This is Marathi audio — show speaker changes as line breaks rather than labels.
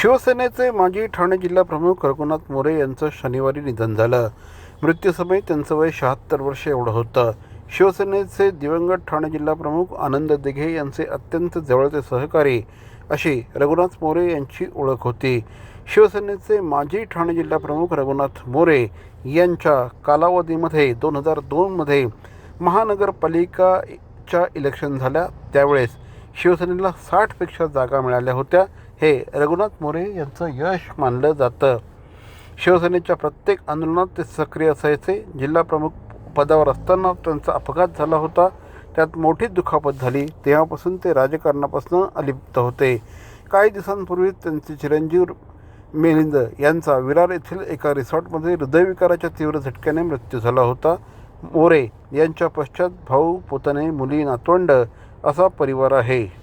शिवसेनेचे माजी ठाणे जिल्हा प्रमुख रघुनाथ मोरे यांचं शनिवारी निधन झालं. मृत्यूसमयी त्यांचं वय शहात्तर वर्ष एवढं होतं. शिवसेनेचे दिवंगत ठाणे जिल्हा प्रमुख आनंद दिघे यांचे अत्यंत जवळचे सहकारी अशी रघुनाथ मोरे यांची ओळख होती. शिवसेनेचे माजी ठाणे जिल्हा प्रमुख रघुनाथ मोरे यांच्या कालावधीमध्ये दोन हजार दोनमध्ये महानगरपालिकाच्या इलेक्शन झाल्या त्यावेळेस शिवसेनेला साठपेक्षा जागा मिळाल्या होत्या हे रघुनाथ मोरे यांचं यश मानलं जातं. शिवसेनेच्या प्रत्येक आंदोलनात ते सक्रिय असायचे. जिल्हा प्रमुख पदावर असताना त्यांचा अपघात झाला होता. त्यात मोठी दुखापत झाली. तेव्हापासून ते राजकारणापासून अलिप्त होते. काही दिवसांपूर्वी त्यांचे चिरंजीव मिलिंद यांचा विरार येथील एका रिसॉर्टमध्ये हृदयविकाराच्या तीव्र झटक्याने मृत्यू झाला होता. मोरे यांच्या पश्चात भाऊ पुतणे मुली नातवंड असा परिवार आहे.